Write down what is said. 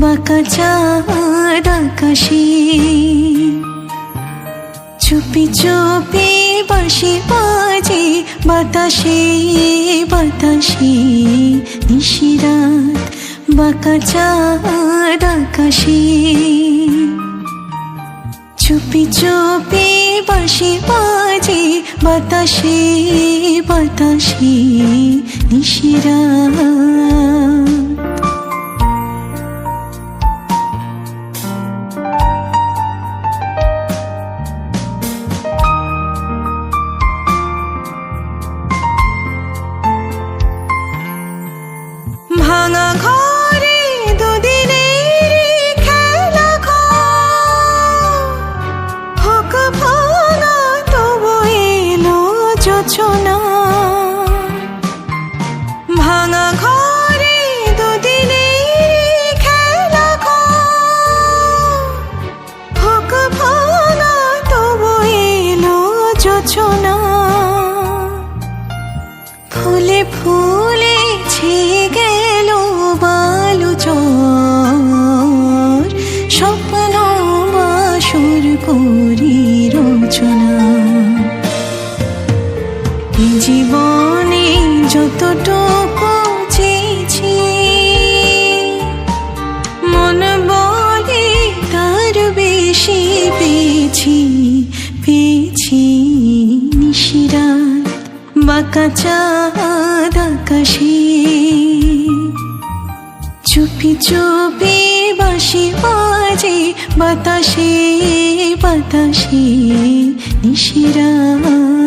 বাঁকা চুপি চুপি বাঁশি বাজে বাতাসে বাতাসে নিশিরাত বাঁকা চাঁদ আকাশে। চুপি চুপি বাঁশি বাজে বাতাসে বাতাসে নিশিরাত ভাঙা ঘরে দুদিনের খেলা হোক ভাঙা তবু এলো যোচনা ভাঙা ঘরে দুদিনের খেলা হোক ভাঙা তবু এলো যোচনা এই জীবনে যতটুকু চেয়েছি, মন বলে বেশি পেয়েছি পেয়েছি নিশিরাত বাঁকা চাঁদ চুপি চুপি বাঁশি বাজে বাতাসে বাতাসে নিশিরাত